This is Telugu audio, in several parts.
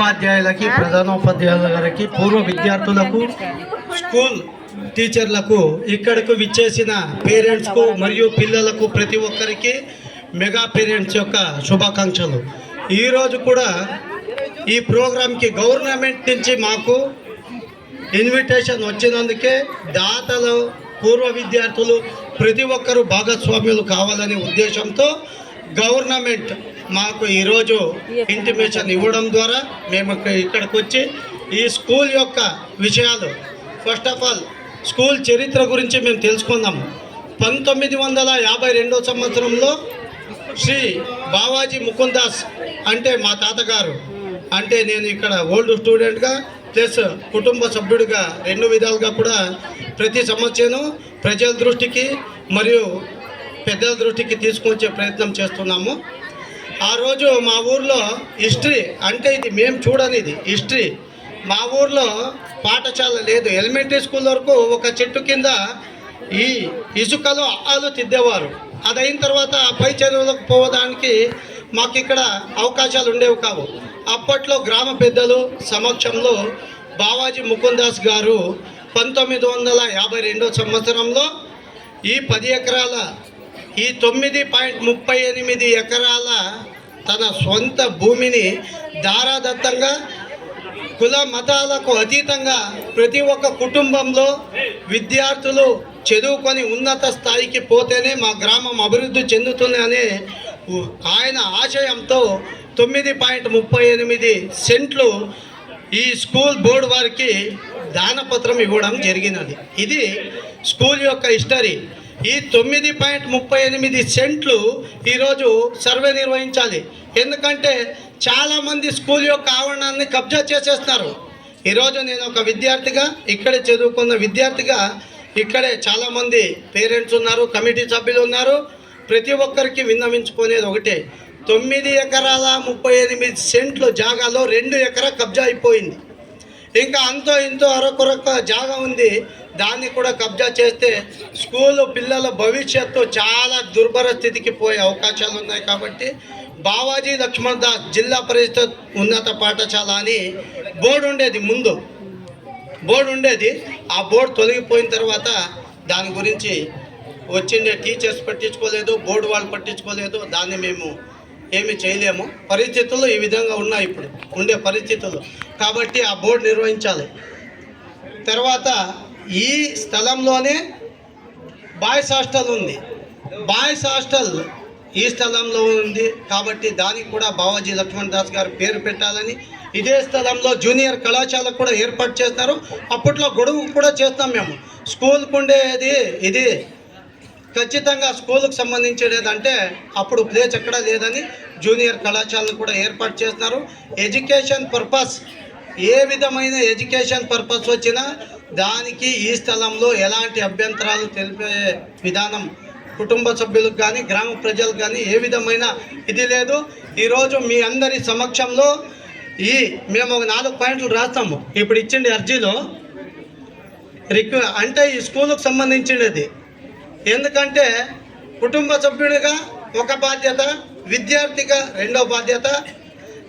ఉపాధ్యాయులకి ప్రధానోపాధ్యాయుల గారికి పూర్వ విద్యార్థులకు స్కూల్ టీచర్లకు ఇక్కడకు విచ్చేసిన పేరెంట్స్కు మరియు పిల్లలకు ప్రతి ఒక్కరికి మెగా పేరెంట్స్ యొక్క శుభాకాంక్షలు. ఈరోజు కూడా ఈ ప్రోగ్రాంకి గవర్నమెంట్ నుంచి మాకు ఇన్విటేషన్ వచ్చినందుకే దాతలు పూర్వ విద్యార్థులు ప్రతి ఒక్కరూ భాగస్వామ్యులు కావాలనే ఉద్దేశంతో గవర్నమెంట్ మాకు ఈరోజు ఇంటిమేషన్ ఇవ్వడం ద్వారా మేము ఇక్కడికి వచ్చి ఈ స్కూల్ యొక్క విషయాలు ఫస్ట్ ఆఫ్ ఆల్ స్కూల్ చరిత్ర గురించి మేము తెలుసుకుందాము పంతొమ్మిది వందల యాభై రెండో సంవత్సరంలో శ్రీ బావాజీ ముకుందాస్ అంటే మా తాతగారు. అంటే నేను ఇక్కడ ఓల్డ్ స్టూడెంట్గా ప్లస్ కుటుంబ సభ్యుడిగా రెండు విధాలుగా కూడా ప్రతి సమస్యను ప్రజల దృష్టికి మరియు పెద్దల దృష్టికి తీసుకొచ్చే ప్రయత్నం చేస్తున్నాము. ఆ రోజు మా ఊర్లో హిస్టరీ అంటే ఇది మేము చూడనిది హిస్టరీ. మా ఊర్లో పాఠశాల లేదు. ఎలిమెంటరీ స్కూల్ వరకు ఒక చెట్టు కింద ఈ ఇసుకలో ఆలు తిద్దేవారు. అది అయిన తర్వాత పై చదువులకు పోవడానికి మాకు ఇక్కడ అవకాశాలు ఉండేవి కావు. అప్పట్లో గ్రామ పెద్దలు సమక్షంలో బావాజీ ముకుందాస్ గారు పంతొమ్మిది వందల యాభై రెండో సంవత్సరంలో ఈ పది ఎకరాల ఈ తొమ్మిది పాయింట్ ముప్పై ఎనిమిది ఎకరాల తన సొంత భూమిని దారాదత్తంగా కుల మతాలకు అతీతంగా ప్రతి ఒక్క కుటుంబంలో విద్యార్థులు చదువుకొని ఉన్నత స్థాయికి పోతేనే మా గ్రామం అభివృద్ధి చెందుతుంది అనే ఆయన ఆశయంతో తొమ్మిది పాయింట్ ముప్పై ఎనిమిది సెంట్లు ఈ స్కూల్ బోర్డు వారికి దానపత్రం ఇవ్వడం జరిగినది. ఇది స్కూల్ యొక్క హిస్టరీ. ఈ తొమ్మిది పాయింట్ ముప్పై ఎనిమిది సెంట్లు ఈరోజు సర్వే నిర్వహించాలి. ఎందుకంటే చాలామంది స్కూల్ యొక్క ఆవరణాన్ని కబ్జా చేసేస్తున్నారు. ఈరోజు నేను ఒక విద్యార్థిగా ఇక్కడే చదువుకున్న విద్యార్థిగా ఇక్కడే చాలామంది పేరెంట్స్ ఉన్నారు కమిటీ సభ్యులు ఉన్నారు. ప్రతి ఒక్కరికి విన్నవించుకునేది ఒకటే. తొమ్మిది ఎకరాల ముప్పై ఎనిమిది సెంట్లు జాగాలో రెండు ఎకరా కబ్జా అయిపోయింది. ఇంకా అంతో ఇంతో అరకొరక జాగా ఉంది. దాన్ని కూడా కబ్జా చేస్తే స్కూలు పిల్లల భవిష్యత్తు చాలా దుర్భర స్థితికి పోయే అవకాశాలు ఉన్నాయి కాబట్టి బావాజీ లక్ష్మణ్ దాస్ జిల్లా పరిషత్ ఉన్నత పాఠశాల అని బోర్డు ఉండేది ముందు. బోర్డు ఉండేది. ఆ బోర్డు తొలగిపోయిన తర్వాత దాని గురించి వచ్చిండే టీచర్స్ పట్టించుకోలేదు బోర్డు వాళ్ళు పట్టించుకోలేదు. దాన్ని మేము ఏమి చేయలేము. పరిస్థితులు ఈ విధంగా ఉన్నాయి ఇప్పుడు. ఉండే పరిస్థితులు. కాబట్టి ఆ బోర్డు నిర్వహించాలి. తర్వాత ఈ స్థలంలోనే బాయ్స్ హాస్టల్ ఉంది. బాయ్స్ హాస్టల్ ఈ స్థలంలో ఉంది. కాబట్టి దానికి కూడా బావాజీ లక్ష్మణ్ దాస్ గారు పేరు పెట్టాలని ఇదే స్థలంలో జూనియర్ కళాశాల కూడా ఏర్పాటు చేస్తారు. అప్పట్లో గొడవ కూడా చేస్తాం మేము. స్కూల్కు ఉండేది ఇది. ఖచ్చితంగా స్కూల్కి సంబంధించేదంటే అప్పుడు ప్లేస్ ఎక్కడా లేదని జూనియర్ కళాశాలను కూడా ఏర్పాటు చేస్తున్నారు ఎడ్యుకేషన్ పర్పస్ ఏ విధమైన ఎడ్యుకేషన్ పర్పస్ వచ్చినా దానికి ఈ స్థలంలో ఎలాంటి అభ్యంతరాలు తెలిపే విధానం కుటుంబ సభ్యులకు కానీ గ్రామ ప్రజలకు కానీ ఏ విధమైన ఇది లేదు. ఈరోజు మీ అందరి సమక్షంలో ఈ మేము ఒక నాలుగు పాయింట్లు రాస్తాము. ఇప్పుడు ఇచ్చిండి అర్జీలో రిక్వ అంటే ఈ స్కూలుకు సంబంధించినది. ఎందుకంటే కుటుంబ సభ్యుడిగా ఒక బాధ్యత విద్యార్థిగా రెండో బాధ్యత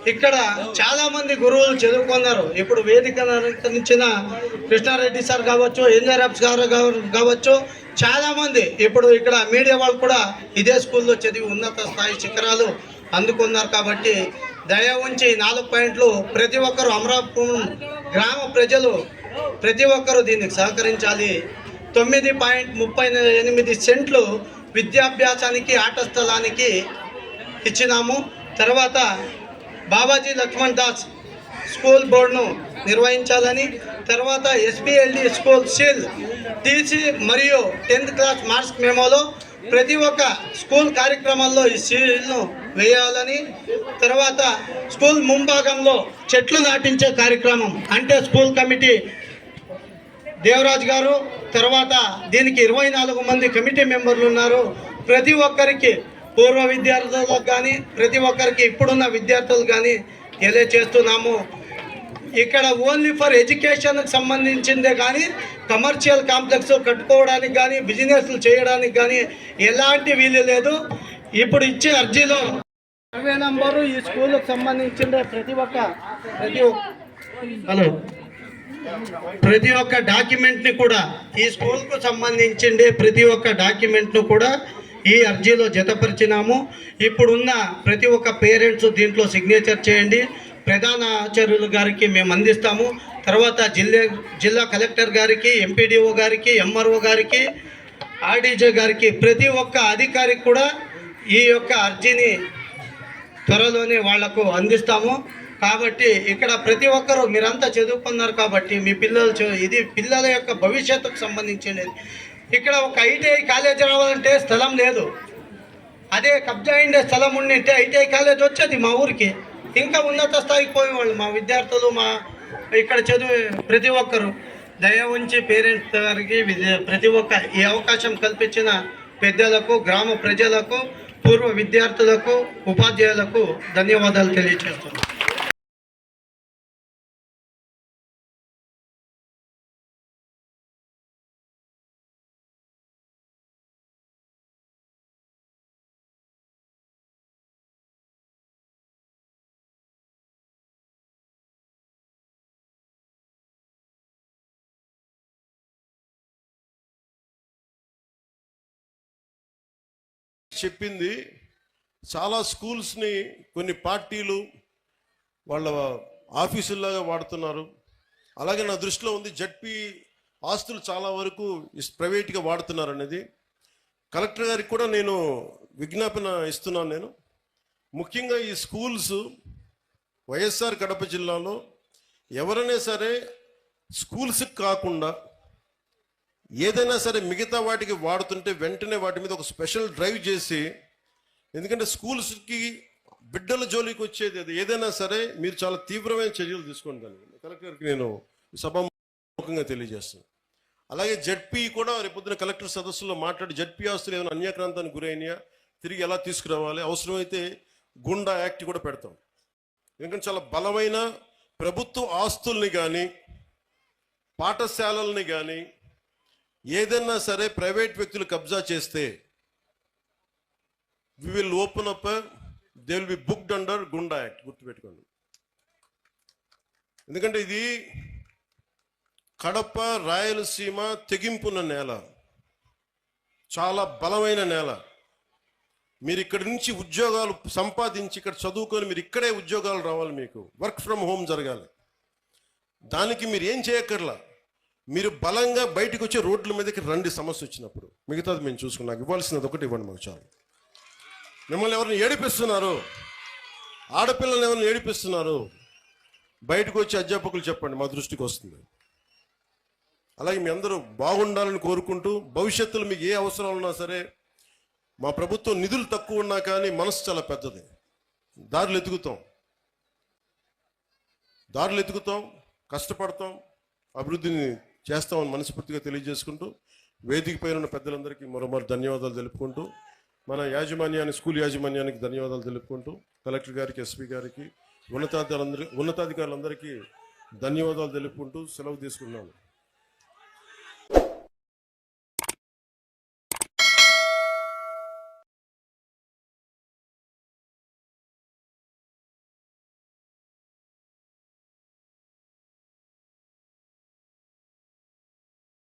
ఇక్కడ చాలామంది గురువులు చదువుకున్నారు. ఇప్పుడు వేదిక అలంకరించిన కృష్ణారెడ్డి సార్ కావచ్చు ఎన్ఆర్ఎఫ్స్ గారు కావచ్చు కావచ్చు చాలామంది ఇప్పుడు ఇక్కడ మీడియా వాళ్ళు కూడా ఇదే స్కూల్లో చదివి ఉన్నత స్థాయి శిఖరాలు అందుకున్నారు కాబట్టి దయ ఉంచి నాలుగు పాయింట్లు ప్రతి ఒక్కరు అమరాపురం గ్రామ ప్రజలు ప్రతి ఒక్కరూ దీనికి సహకరించాలి. తొమ్మిది పాయింట్ ముప్పై ఎనిమిది సెంట్లు విద్యాభ్యాసానికి ఆట స్థలానికి ఇచ్చినాము. తర్వాత బాబాజీ లక్ష్మణ్ దాస్ స్కూల్ బోర్డును నిర్వహించాలని తర్వాత ఎస్బిఎల్డి స్కూల్ సీల్ టీసీ మరియు టెన్త్ క్లాస్ మార్క్స్ మెమోలో ప్రతి ఒక్క స్కూల్ కార్యక్రమాల్లో ఈ సీల్ను వేయాలని తర్వాత స్కూల్ ముంభాగంలో చెట్లు నాటించే కార్యక్రమం అంటే స్కూల్ కమిటీ దేవరాజ్ గారు తర్వాత దీనికి ఇరవై నాలుగు మంది కమిటీ మెంబర్లు ఉన్నారు. ప్రతి ఒక్కరికి పూర్వ విద్యార్థులకు కానీ ప్రతి ఒక్కరికి ఇప్పుడున్న విద్యార్థులు కానీ తెలియచేస్తున్నాము. ఇక్కడ ఓన్లీ ఫర్ ఎడ్యుకేషన్కి సంబంధించిందే కానీ కమర్షియల్ కాంప్లెక్స్ కట్టుకోవడానికి కానీ బిజినెస్లు చేయడానికి కానీ ఎలాంటి వీలు లేదు. ఇప్పుడు ఇచ్చే అర్జీలో సర్వే నంబరు ఈ స్కూల్కి సంబంధించిన ప్రతి ఒక్క ప్రతి హలో ప్రతి ఒక్క డాక్యుమెంట్ని కూడా ఈ స్కూల్కు సంబంధించిండే ప్రతి ఒక్క డాక్యుమెంట్ను కూడా ఈ అర్జీలో జతపరిచినాము. ఇప్పుడున్న ప్రతి ఒక్క పేరెంట్స్ దీంట్లో సిగ్నేచర్ చేయండి. ప్రధాన ఆచార్యులు గారికి మేము అందిస్తాము. తర్వాత జిల్లా జిల్లా కలెక్టర్ గారికి ఎంపీడీఓ గారికి ఎంఆర్ఓ గారికి ఆర్డీజే గారికి ప్రతి ఒక్క అధికారికి కూడా ఈ యొక్క అర్జీని త్వరలోనే వాళ్ళకు అందిస్తాము. కాబట్టి ఇక్కడ ప్రతి ఒక్కరూ మీరంతా చదువుకున్నారు కాబట్టి మీ పిల్లలు ఇది పిల్లల యొక్క భవిష్యత్తుకు సంబంధించినది. ఇక్కడ ఒక ఐటీఐ కాలేజ్ రావాలంటే స్థలం లేదు. అదే కబ్జా అయిండే స్థలం ఉండింటే ఐటీఐ కాలేజ్ వచ్చేది మా ఊరికి. ఇంకా ఉన్నత స్థాయికి పోయేవాళ్ళు మా విద్యార్థులు మా ఇక్కడ చదివే ప్రతి ఒక్కరు. దయ ఉంచి పేరెంట్స్ గారికి ప్రతి ఒక్క ఈ అవకాశం కల్పించిన పెద్దలకు గ్రామ ప్రజలకు పూర్వ విద్యార్థులకు ఉపాధ్యాయులకు ధన్యవాదాలు తెలియజేస్తున్నాను చెప్పింది. చాలా స్కూల్స్ని కొన్ని పార్టీలు వాళ్ళ ఆఫీసుల్లాగా వాడుతున్నారు. అలాగే నా దృష్టిలో ఉంది జడ్పీ ఆస్తులు చాలా వరకు ప్రైవేట్గా వాడుతున్నారు అనేది కలెక్టర్ గారికి కూడా నేను విజ్ఞాపన ఇస్తున్నాను నేను. ముఖ్యంగా ఈ స్కూల్స్ వైఎస్ఆర్ కడప జిల్లాలో ఎవరైనా సరే స్కూల్స్కి కాకుండా ఏదైనా సరే మిగతా వాటికి వాడుతుంటే వెంటనే వాటి మీద ఒక స్పెషల్ డ్రైవ్ చేసి ఎందుకంటే స్కూల్స్కి బిడ్డల జోలికి వచ్చేది అది. ఏదైనా సరే మీరు చాలా తీవ్రమైన చర్యలు తీసుకోండి దాన్ని కలెక్టర్కి నేను సభాముఖంగా తెలియజేస్తాను. అలాగే జడ్పీ కూడా రేపొద్దున కలెక్టర్ సదస్సులో మాట్లాడి జడ్పీ ఆస్తులు ఏమైనా అన్యాక్రాంతానికి గురైనాయా? తిరిగి ఎలా తీసుకురావాలి? అవసరమైతే గుండా యాక్ట్ కూడా పెడతాం. ఎందుకంటే చాలా బలమైన ప్రభుత్వ ఆస్తుల్ని కానీ పాఠశాలల్ని కానీ ఏదైనా సరే ప్రైవేట్ వ్యక్తులు కబ్జా చేస్తే we will open up they will be booked under Goonda act గుర్తుపెట్టుకోండి. ఎందుకంటే ఇది కడప రాయలసీమ తెగింపున్న నేల. చాలా బలమైన నేల. మీరు ఇక్కడి నుంచి ఉద్యోగాలు సంపాదించి ఇక్కడ చదువుకొని మీరు ఇక్కడే ఉద్యోగాలు రావాలి మీకు. వర్క్ ఫ్రమ్ హోమ్ జరగాలి. దానికి మీరు ఏం చేయక్కర్లా? మీరు బలంగా బయటకు వచ్చి రోడ్ల మీదకి రండి సమస్య వచ్చినప్పుడు. మిగతాది మేము చూసుకున్నాం. ఇవ్వాల్సినది ఒకటి ఇవ్వండి మాకు చాలు. మిమ్మల్ని ఎవరిని ఏడిపిస్తున్నారు? ఆడపిల్లల్ని ఎవరిని ఏడిపిస్తున్నారు? బయటకు వచ్చి అధ్యాపకులు చెప్పండి మా దృష్టికి వస్తుంది. అలాగే మీ అందరూ బాగుండాలని కోరుకుంటూ భవిష్యత్తులో మీకు ఏ అవసరాలు ఉన్నా సరే మా ప్రభుత్వం నిధులు తక్కువ ఉన్నా కానీ మనసు చాలా పెద్దది. దారులు ఎతుకుతాం దారులు ఎతుకుతాం కష్టపడతాం అభివృద్ధిని చేస్తామని మనస్ఫూర్తిగా తెలియజేసుకుంటూ వేదిక పైన ఉన్న పెద్దలందరికీ మరోమారు ధన్యవాదాలు తెలుపుకుంటూ మన యాజమాన్యాన్ని స్కూల్ యాజమాన్యానికి ధన్యవాదాలు తెలుపుకుంటూ కలెక్టర్ గారికి ఎస్పీ గారికి ఉన్నతాధికారులందరి ఉన్నతాధికారులందరికీ ధన్యవాదాలు తెలుపుకుంటూ సెలవు తీసుకున్నాను